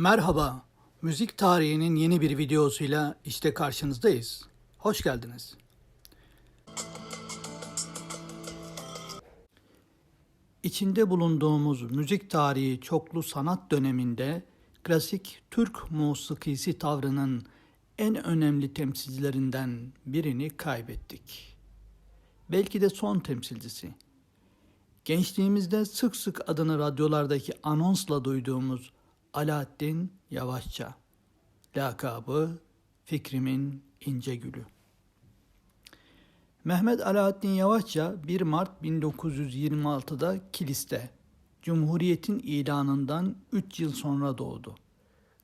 Merhaba, müzik tarihinin yeni bir videosuyla işte karşınızdayız. Hoş geldiniz. İçinde bulunduğumuz müzik tarihi çoklu sanat döneminde klasik Türk musikisi tavrının en önemli temsilcilerinden birini kaybettik. Belki de son temsilcisi. Gençliğimizde sık sık adını radyolardaki anonsla duyduğumuz Alaaddin Yavaşça. Lakabı Fikrimin İnce Gülü. Mehmet Alaaddin Yavaşça 1 Mart 1926'da Kilis'te Cumhuriyet'in ilanından 3 yıl sonra doğdu.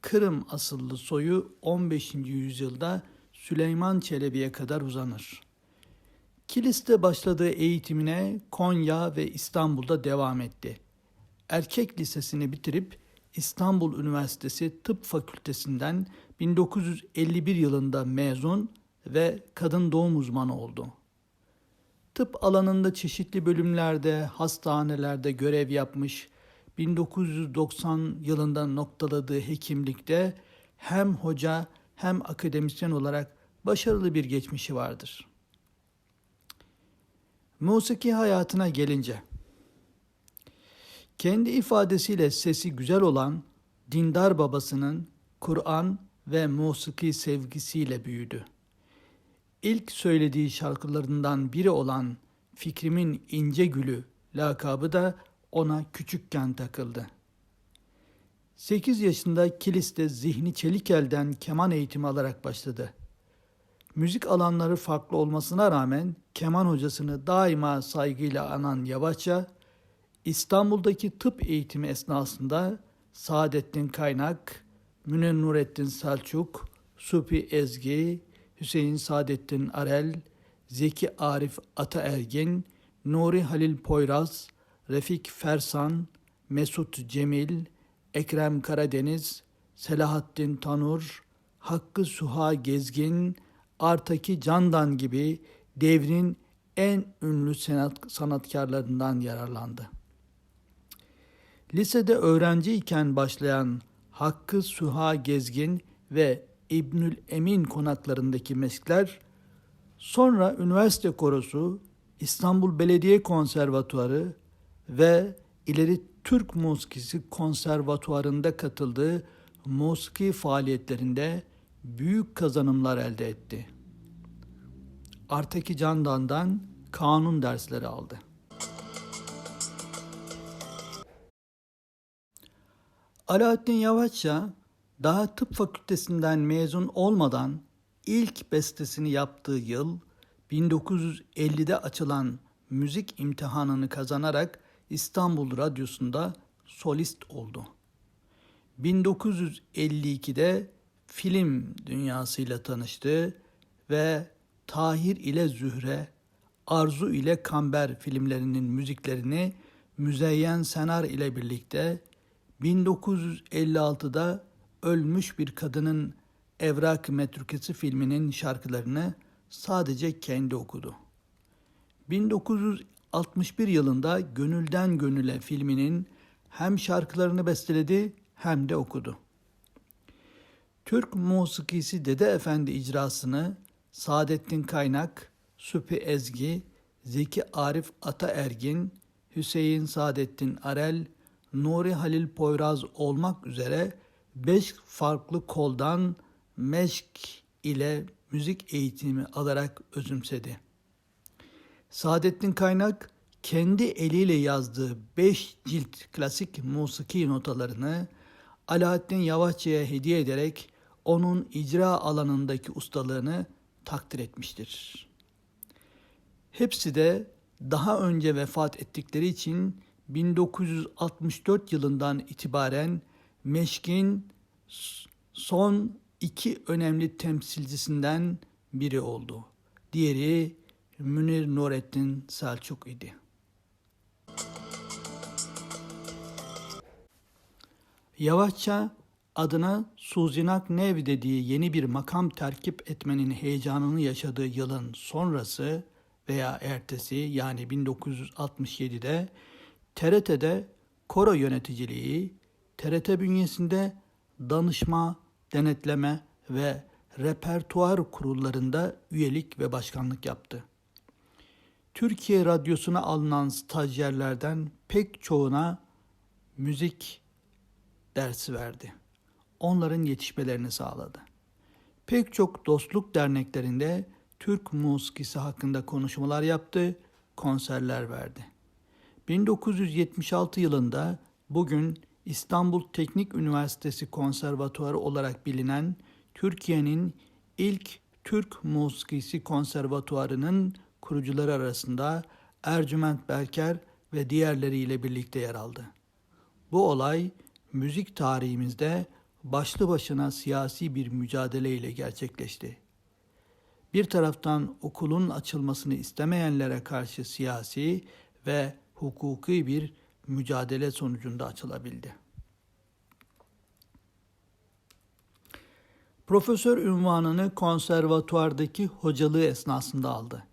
Kırım asıllı soyu 15. yüzyılda Süleyman Çelebi'ye kadar uzanır. Kilis'te başladığı eğitimine Konya ve İstanbul'da devam etti. Erkek lisesini bitirip İstanbul Üniversitesi Tıp Fakültesinden 1951 yılında mezun ve kadın doğum uzmanı oldu. Tıp alanında çeşitli bölümlerde, hastanelerde görev yapmış, 1990 yılında noktaladığı hekimlikte hem hoca hem akademisyen olarak başarılı bir geçmişi vardır. Musiki hayatına gelince, kendi ifadesiyle sesi güzel olan dindar babasının Kur'an ve musiki sevgisiyle büyüdü. İlk söylediği şarkılarından biri olan Fikrimin İnce Gülü lakabı da ona küçükken takıldı. 8 yaşında kiliste zihni çelik elden keman eğitimi alarak başladı. Müzik alanları farklı olmasına rağmen keman hocasını daima saygıyla anan Yavaşça, İstanbul'daki tıp eğitimi esnasında Saadettin Kaynak, Münir Nurettin Selçuk, Supi Ezgi, Hüseyin Saadettin Arel, Zeki Arif Ataergin, Nuri Halil Poyraz, Refik Fersan, Mesut Cemil, Ekrem Karadeniz, Selahattin Tanur, Hakkı Suha Gezgin, Artaki Candan gibi devrin en ünlü sanat, sanatkarlarından yararlandı. Lisede öğrenciyken başlayan Hakkı Suha Gezgin ve İbnül Emin konaklarındaki meşkler, sonra üniversite korosu, İstanbul Belediye Konservatuarı ve ileri Türk Musikisi Konservatuarı'nda katıldığı musiki faaliyetlerinde büyük kazanımlar elde etti. Artaki Candan'dan kanun dersleri aldı. Alaaddin Yavaşça daha tıp fakültesinden mezun olmadan ilk bestesini yaptığı yıl 1950'de açılan müzik imtihanını kazanarak İstanbul Radyosu'nda solist oldu. 1952'de film dünyasıyla tanıştı ve Tahir ile Zühre, Arzu ile Kamber filmlerinin müziklerini Müzeyyen Senar ile birlikte 1956'da ölmüş bir kadının Evrak Metrukesi filminin şarkılarını sadece kendi okudu. 1961 yılında Gönülden Gönüle filminin hem şarkılarını besteledi hem de okudu. Türk musikisi Dede Efendi icrasını Saadettin Kaynak, Süpi Ezgi, Zeki Arif Ataergin, Hüseyin Saadettin Arel, Nuri Halil Poyraz olmak üzere beş farklı koldan meşk ile müzik eğitimi alarak özümsedi. Saadettin Kaynak kendi eliyle yazdığı beş cilt klasik musiki notalarını Alaaddin Yavaşçı'ya hediye ederek onun icra alanındaki ustalığını takdir etmiştir. Hepsi de daha önce vefat ettikleri için 1964 yılından itibaren Meşk'in son iki önemli temsilcisinden biri oldu. Diğeri Münir Nurettin Selçuk idi. Yavaşça adına Suzinak Nev dediği yeni bir makam terkip etmenin heyecanını yaşadığı yılın sonrası veya ertesi yani 1967'de TRT'de koro yöneticiliği, TRT bünyesinde danışma, denetleme ve repertuar kurullarında üyelik ve başkanlık yaptı. Türkiye Radyosu'na alınan stajyerlerden pek çoğuna müzik dersi verdi. Onların yetişmelerini sağladı. Pek çok dostluk derneklerinde Türk musikisi hakkında konuşmalar yaptı, konserler verdi. 1976 yılında bugün İstanbul Teknik Üniversitesi Konservatuarı olarak bilinen Türkiye'nin ilk Türk Musikisi Konservatuarı'nın kurucuları arasında Ercüment Berker ve diğerleriyle birlikte yer aldı. Bu olay müzik tarihimizde başlı başına siyasi bir mücadele ile gerçekleşti. Bir taraftan okulun açılmasını istemeyenlere karşı siyasi ve hukuki bir mücadele sonucunda açılabildi. Profesör ünvanını konservatuardaki hocalığı esnasında aldı.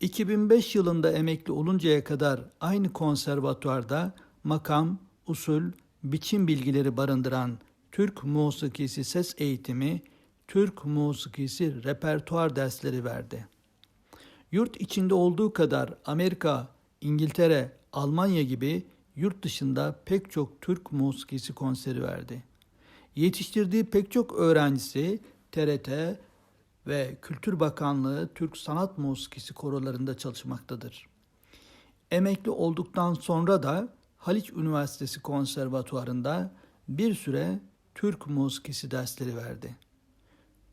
...2005 yılında emekli oluncaya kadar aynı konservatuarda makam, usul, biçim bilgileri barındıran Türk musikisi ses eğitimi, Türk musikisi repertuar dersleri verdi. Yurt içinde olduğu kadar Amerika, İngiltere, Almanya gibi yurt dışında pek çok Türk musikisi konseri verdi. Yetiştirdiği pek çok öğrencisi TRT ve Kültür Bakanlığı Türk Sanat Musikisi korolarında çalışmaktadır. Emekli olduktan sonra da Haliç Üniversitesi Konservatuvarı'nda bir süre Türk musikisi dersleri verdi.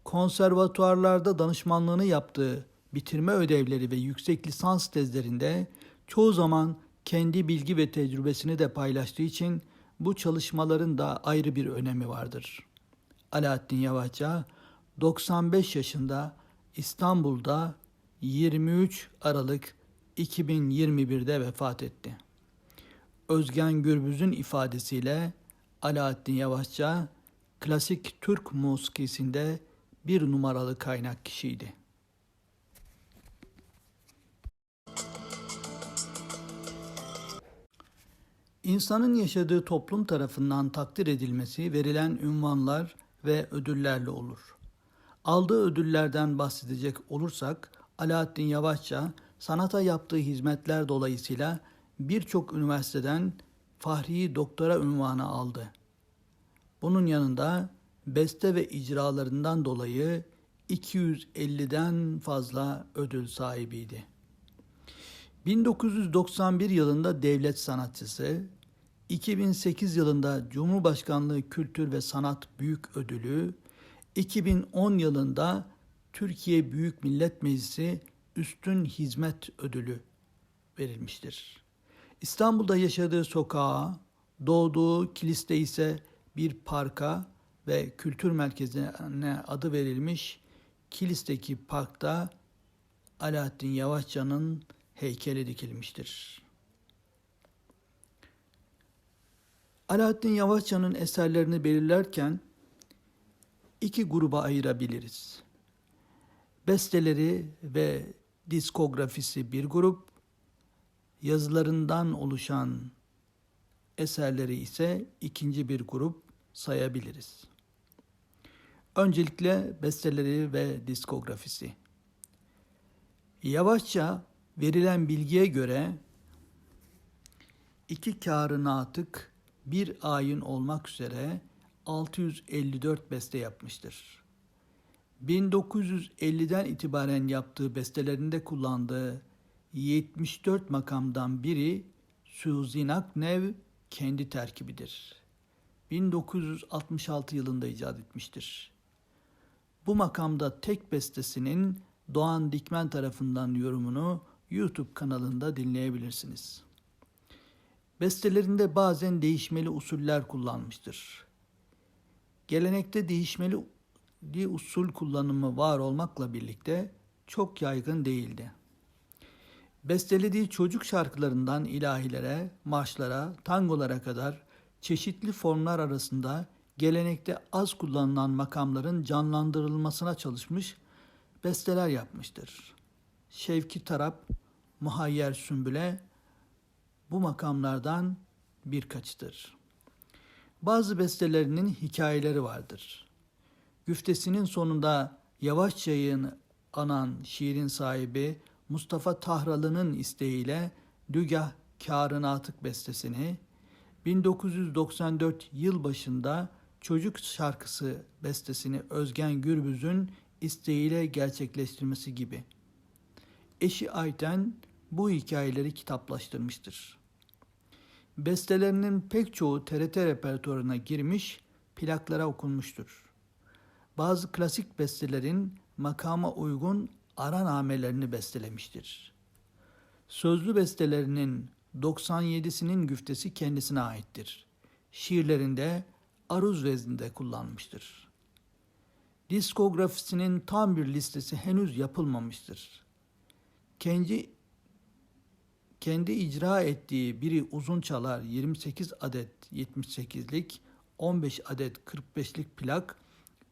Konservatuarlarda danışmanlığını yaptığı bitirme ödevleri ve yüksek lisans tezlerinde çoğu zaman kendi bilgi ve tecrübesini de paylaştığı için bu çalışmaların da ayrı bir önemi vardır. Alaaddin Yavaşça 95 yaşında İstanbul'da 23 Aralık 2021'de vefat etti. Özgen Gürbüz'ün ifadesiyle Alaaddin Yavaşça klasik Türk musikisinde bir numaralı kaynak kişiydi. İnsanın yaşadığı toplum tarafından takdir edilmesi verilen ünvanlar ve ödüllerle olur. Aldığı ödüllerden bahsedecek olursak Alaaddin Yavaşça sanata yaptığı hizmetler dolayısıyla birçok üniversiteden Fahri Doktora ünvanı aldı. Bunun yanında beste ve icralarından dolayı 250'den fazla ödül sahibiydi. 1991 yılında devlet sanatçısı, 2008 yılında Cumhurbaşkanlığı Kültür ve Sanat Büyük Ödülü, 2010 yılında Türkiye Büyük Millet Meclisi Üstün Hizmet Ödülü verilmiştir. İstanbul'da yaşadığı sokağa, doğduğu kiliste ise bir parka ve kültür merkezine adı verilmiş Kilis'teki parkta Alaaddin Yavaşça'nın heykeli dikilmiştir. Alaaddin Yavaşça'nın eserlerini belirlerken iki gruba ayırabiliriz. Besteleri ve diskografisi bir grup, yazılarından oluşan eserleri ise ikinci bir grup sayabiliriz. Öncelikle besteleri ve diskografisi. Yavaşça verilen bilgiye göre iki kârı natık bir ayin olmak üzere 654 beste yapmıştır. 1950'den itibaren yaptığı bestelerinde kullandığı 74 makamdan biri Suzinak Nev kendi terkibidir. 1966 yılında icat etmiştir. Bu makamda tek bestesinin Doğan Dikmen tarafından yorumunu YouTube kanalında dinleyebilirsiniz. Bestelerinde bazen değişmeli usuller kullanmıştır. Gelenekte değişmeli usul kullanımı var olmakla birlikte çok yaygın değildi. Bestelediği çocuk şarkılarından ilahilere, marşlara, tangolara kadar çeşitli formlar arasında gelenekte az kullanılan makamların canlandırılmasına çalışmış besteler yapmıştır. Şevki Tarap, Muhayyer Sümbüle, bu makamlardan birkaçıdır. Bazı bestelerinin hikayeleri vardır. Güftesinin sonunda yavaşçayın anan şiirin sahibi Mustafa Tahralı'nın isteğiyle Dügah Kârınatık bestesini 1994 yıl başında Çocuk Şarkısı bestesini Özgen Gürbüz'ün isteğiyle gerçekleştirmesi gibi. Eşi Ayten bu hikayeleri kitaplaştırmıştır. Bestelerinin pek çoğu TRT repertuarına girmiş, plaklara okunmuştur. Bazı klasik bestelerin makama uygun aranamelerini bestelemiştir. Sözlü bestelerinin 97'sinin güftesi kendisine aittir. Şiirlerinde aruz vezninde kullanmıştır. Diskografisinin tam bir listesi henüz yapılmamıştır. Kendi kendi icra ettiği biri uzun çalar 28 adet 78'lik, 15 adet 45'lik plak,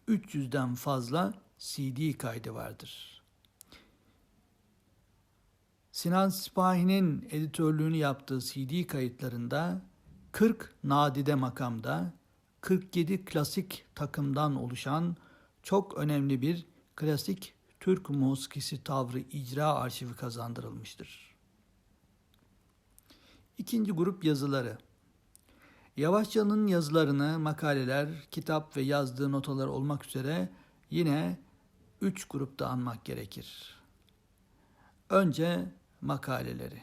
300'den fazla CD kaydı vardır. Sinan Sipahi'nin editörlüğünü yaptığı CD kayıtlarında 40 nadide makamda 47 klasik takımdan oluşan çok önemli bir klasik Türk musikisi tavrı icra arşivi kazandırılmıştır. İkinci grup yazıları. Yavaşça'nın yazılarını, makaleler, kitap ve yazdığı notalar olmak üzere yine üç grupta anmak gerekir. Önce makaleleri.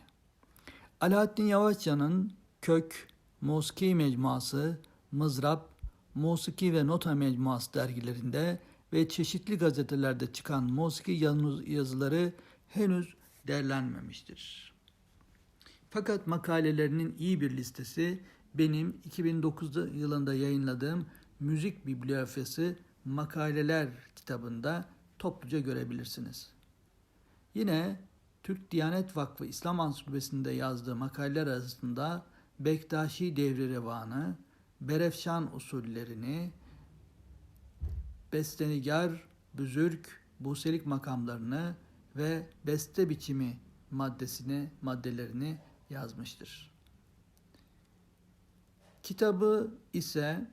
Alaaddin Yavaşça'nın Kök, Musiki Mecmuası, Mızrap, Musiki ve Nota Mecmuası dergilerinde ve çeşitli gazetelerde çıkan musiki yazıları henüz derlenmemiştir. Fakat makalelerinin iyi bir listesi benim 2009 yılında yayınladığım Müzik Bibliografisi Makaleler kitabında topluca görebilirsiniz. Yine Türk Diyanet Vakfı İslam Ansiklopedisi'nde yazdığı makaleler arasında Bektaşi Devri Revanı, Berefşan usullerini, bestenigar, büzürk, buselik makamlarını ve beste biçimi maddesini, maddelerini yazmıştır. Kitabı ise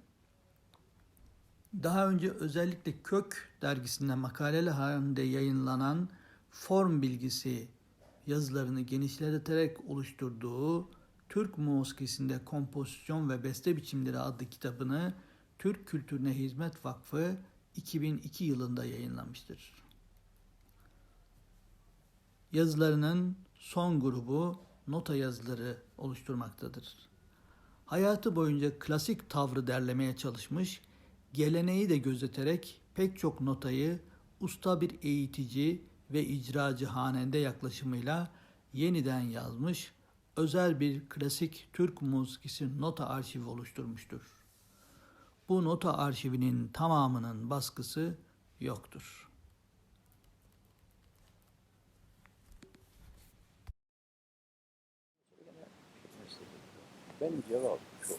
daha önce özellikle Kök dergisinde makaleler halinde yayınlanan form bilgisi yazılarını genişleterek oluşturduğu Türk musikisinde kompozisyon ve beste biçimleri adlı kitabını Türk Kültürüne Hizmet Vakfı 2002 yılında yayınlamıştır. Yazılarının son grubu nota yazıları oluşturmaktadır. Hayatı boyunca klasik tavrı derlemeye çalışmış, geleneği de gözeterek pek çok notayı usta bir eğitici ve icracı hanende yaklaşımıyla yeniden yazmış, özel bir klasik Türk musikisi nota arşivi oluşturmuştur. Bu nota arşivinin tamamının baskısı yoktur. Ben cevap şu.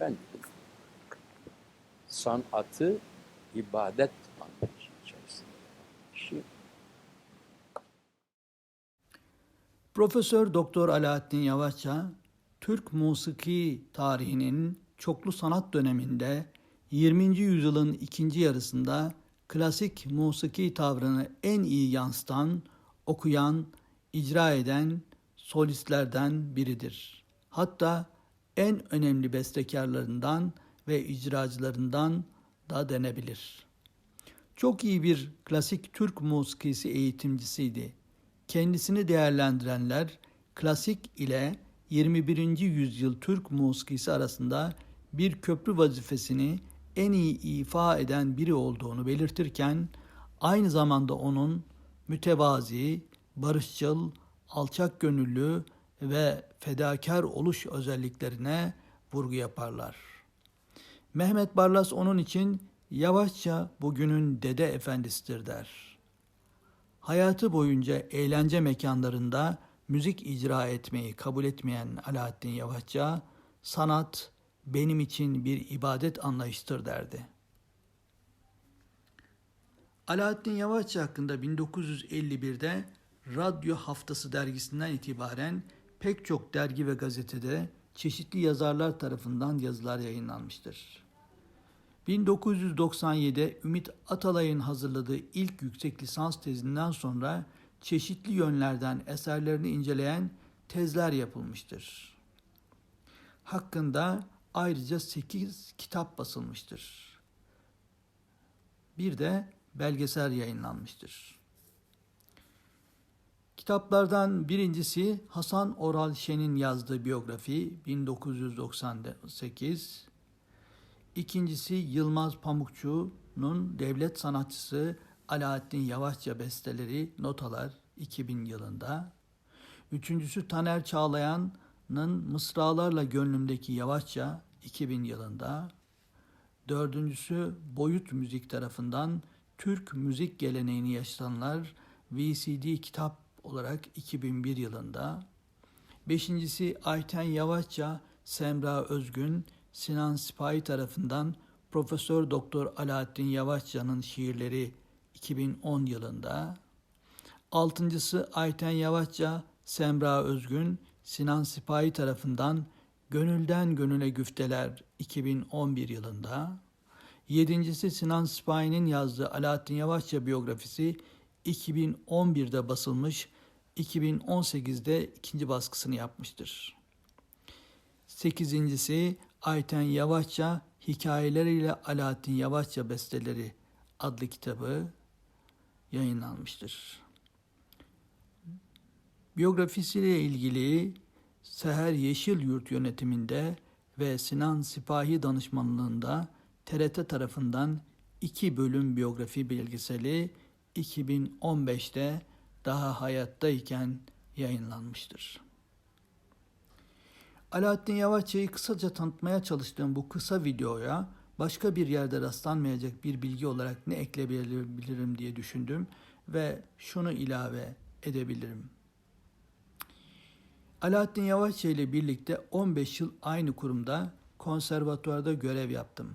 Ben. Sanatı ibadet anlayışı Profesör Doktor Alaaddin Yavaşça, Türk musiki tarihinin çoklu sanat döneminde 20. yüzyılın ikinci yarısında klasik musiki tavrını en iyi yansıtan, okuyan, icra eden solistlerden biridir. Hatta en önemli bestekarlarından ve icracılarından da denebilir. Çok iyi bir klasik Türk musikisi eğitimcisiydi. Kendisini değerlendirenler klasik ile 21. yüzyıl Türk musikisi arasında bir köprü vazifesini en iyi ifa eden biri olduğunu belirtirken aynı zamanda onun mütevazi, barışçıl, alçak gönüllü ve fedakar oluş özelliklerine vurgu yaparlar. Mehmet Barlas onun için yavaşça bugünün dede efendisidir der. Hayatı boyunca eğlence mekanlarında müzik icra etmeyi kabul etmeyen Alaaddin Yavaşça, sanat benim için bir ibadet anlayıştır derdi. Alaaddin Yavaşça hakkında 1951'de Radyo Haftası dergisinden itibaren pek çok dergi ve gazetede çeşitli yazarlar tarafından yazılar yayınlanmıştır. 1997'de Ümit Atalay'ın hazırladığı ilk yüksek lisans tezinden sonra çeşitli yönlerden eserlerini inceleyen tezler yapılmıştır. Hakkında ayrıca 8 kitap basılmıştır. Bir de belgesel yayınlanmıştır. Kitaplardan birincisi Hasan Oral Şen'in yazdığı biyografi 1998. İkincisi Yılmaz Pamukçu'nun devlet sanatçısı Alaaddin Yavaşça besteleri Notalar 2000 yılında. Üçüncüsü Taner Çağlayan'ın Mısralarla Gönlümdeki Yavaşça 2000 yılında. Dördüncüsü Boyut Müzik tarafından Türk müzik geleneğini yaşatanlar VCD kitap olarak 2001 yılında. Beşincisi Ayten Yavaşça, Semra Özgün, Sinan Sipahi tarafından Profesör Doktor Alaaddin Yavaşça'nın şiirleri 2010 yılında. Altıncısı Ayten Yavaşça, Semra Özgün, Sinan Sipahi tarafından Gönülden Gönüle Güfteler 2011 yılında. Yedincisi Sinan Sipahi'nin yazdığı Alaaddin Yavaşça biyografisi 2011'de basılmış, 2018'de ikinci baskısını yapmıştır. Sekizincisi Ayten Yavaşça Hikayeleriyle Alaaddin Yavaşça Besteleri adlı kitabı yayınlanmıştır. Biyografisiyle ilgili Seher Yeşil Yurt yönetiminde ve Sinan Sipahi danışmanlığında TRT tarafından iki bölüm biyografi belgeseli 2015'te daha hayattayken yayınlanmıştır. Alaaddin Yavaşça'yı kısaca tanıtmaya çalıştığım bu kısa videoya başka bir yerde rastlanmayacak bir bilgi olarak ne ekleyebilirim diye düşündüm ve şunu ilave edebilirim. Alaaddin Yavaşça ile birlikte 15 yıl aynı kurumda konservatuvarda görev yaptım.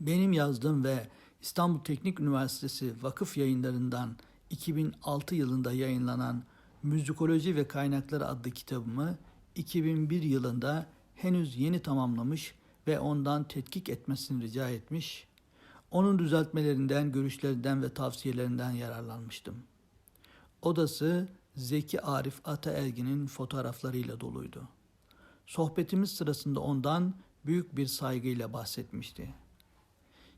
Benim yazdığım ve İstanbul Teknik Üniversitesi vakıf yayınlarından 2006 yılında yayınlanan Müzikoloji ve Kaynakları adlı kitabımı 2001 yılında henüz yeni tamamlamış ve ondan tetkik etmesini rica etmiş, onun düzeltmelerinden, görüşlerinden ve tavsiyelerinden yararlanmıştım. Odası Zeki Arif Ataergin'in fotoğraflarıyla doluydu. Sohbetimiz sırasında ondan büyük bir saygıyla bahsetmişti.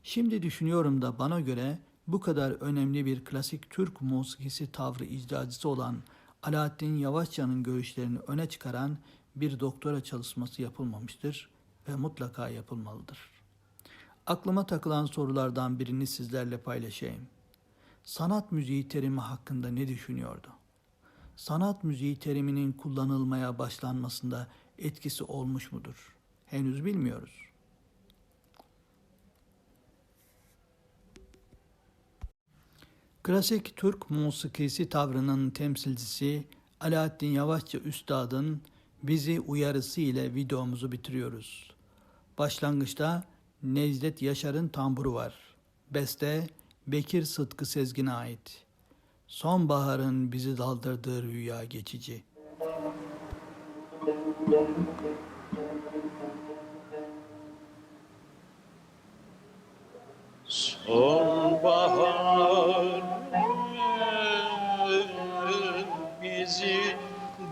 Şimdi düşünüyorum da bana göre bu kadar önemli bir klasik Türk musikisi tavrı icracısı olan Alaaddin Yavaşça'nın görüşlerini öne çıkaran bir doktora çalışması yapılmamıştır ve mutlaka yapılmalıdır. Aklıma takılan sorulardan birini sizlerle paylaşayım. Sanat müziği terimi hakkında ne düşünüyordu? Sanat müziği teriminin kullanılmaya başlanmasında etkisi olmuş mudur? Henüz bilmiyoruz. Klasik Türk musikisi tavrının temsilcisi Alaaddin Yavaşça Üstad'ın bizi uyarısı ile videomuzu bitiriyoruz. Başlangıçta Necdet Yaşar'ın tamburu var. Beste Bekir Sıtkı Sezgin'e ait. Sonbaharın bizi daldırdığı rüya geçici. Sonbahar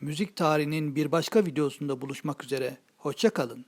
Müzik tarihinin bir başka videosunda buluşmak üzere. Hoşça kalın.